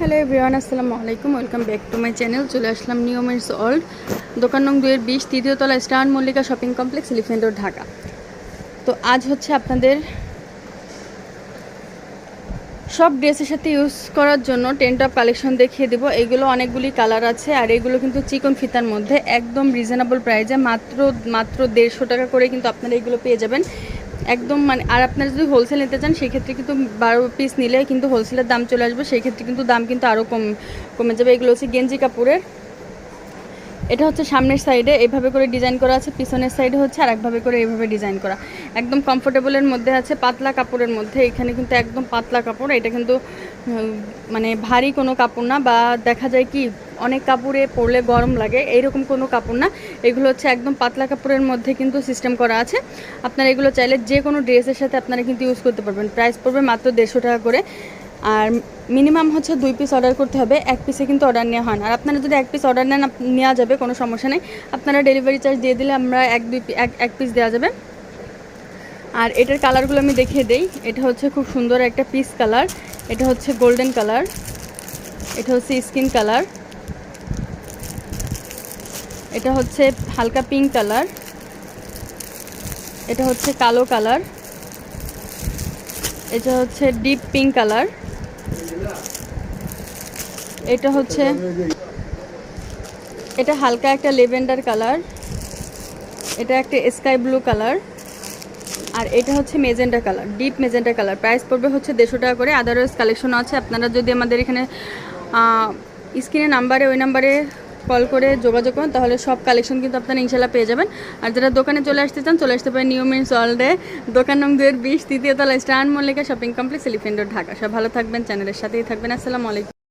Hello everyone আসসালামু আলাইকুম welcome back to my channel চলে আসলাম নিয়মের অল্ড দোকান নং দুয়ের বিশ, তৃতীয় তলা star Mallika shopping complex elephant road Dhaka. তো আজ হচ্ছে আপনাদের সব ড্রেসের সাথে ইউজ করার জন্য টেন টপ কালেকশন দেখিয়ে দেবো। এগুলো অনেকগুলি কালার আছে, আর এগুলো কিন্তু চিকন ফিতার মধ্যে, একদম রিজনেবল প্রাইসে মাত্র মাত্র দেড়শো টাকা করে কিন্তু আপনারা এগুলো পেয়ে যাবেন। একদম মানে আর আপনারা যদি হোলসেল নিতে চান, সেক্ষেত্রে কিন্তু বারো পিস নিলে কিন্তু হোলসেলের দাম চলে আসবে। সেই ক্ষেত্রে কিন্তু দাম কিন্তু আরও কম, কমে যাবে। এগুলো হচ্ছে গেঞ্জি কাপড়ের। এটা হচ্ছে সামনের সাইডে এইভাবে করে ডিজাইন করা আছে। পিছনের সাইডে হচ্ছে আর একভাবে করে এইভাবে ডিজাইন করা। একদম কমফোর্টেবলের মধ্যে আছে, পাতলা কাপড়ের মধ্যে। এখানে কিন্তু একদম পাতলা কাপড়। এটা কিন্তু মানে ভারী কোনো কাপড় না বা দেখা যায় কি অনেক কাপড়ে পরলে গরম লাগে, এইরকম কোনো কাপড় না। এগুলো হচ্ছে একদম পাতলা কাপড়ের মধ্যে কিন্তু সিস্টেম করা আছে। আপনারা এগুলো চাইলে যে কোনো ড্রেসের সাথে আপনারা কিন্তু ইউজ করতে পারবেন। প্রাইস পড়বে মাত্র দেড়শো টাকা করে। আর মিনিমাম হচ্ছে দুই পিস অর্ডার করতে হবে। এক পিসে কিন্তু অর্ডার নেওয়া হয় না। আর আপনারা যদি এক পিস অর্ডার নেন নেওয়া যাবে, কোনো সমস্যা নেই। আপনারা ডেলিভারি চার্জ দিয়ে দিলে আমরা এক, দুই এক পিস দেওয়া যাবে। আর এটার কালারগুলো আমি দেখিয়ে দেই। এটা হচ্ছে খুব সুন্দর একটা পিস কালার এটা হচ্ছে গোল্ডেন কালার এটা হচ্ছে স্কিন কালার এটা হচ্ছে হালকা পিঙ্ক কালার এটা হচ্ছে কালো কালার এটা হচ্ছে ডিপ পিঙ্ক কালার এটা হচ্ছে, এটা হালকা একটা লেভেন্ডার কালার এটা একটা স্কাই ব্লু কালার আর এটা হচ্ছে magenta colour deep magenta colour price পড়বে হচ্ছে দেড়শো টাকা করে। আদারওয়াইজ কালেকশন আছে। আপনারা যদি আমাদের এখানে স্ক্রিনের নাম্বারে ওই নাম্বারে কল করে যোগাযোগ করুন, তাহলে সব কালেকশন কিন্তু আপনারা ইনশাল্লাহ পেয়ে যাবেন। আর যারা দোকানে চলে আসতে চান, চলে আসতে পারেন নিউ মিনস অলডে দোকান নং দুয়ের বিশ, তৃতীয় তলায় star Mallika shopping complex elephant Dhaka. সব ভালো থাকবেন চ্যানেলের সাথেই থাকবেন। আসসালামু আলাইকুম।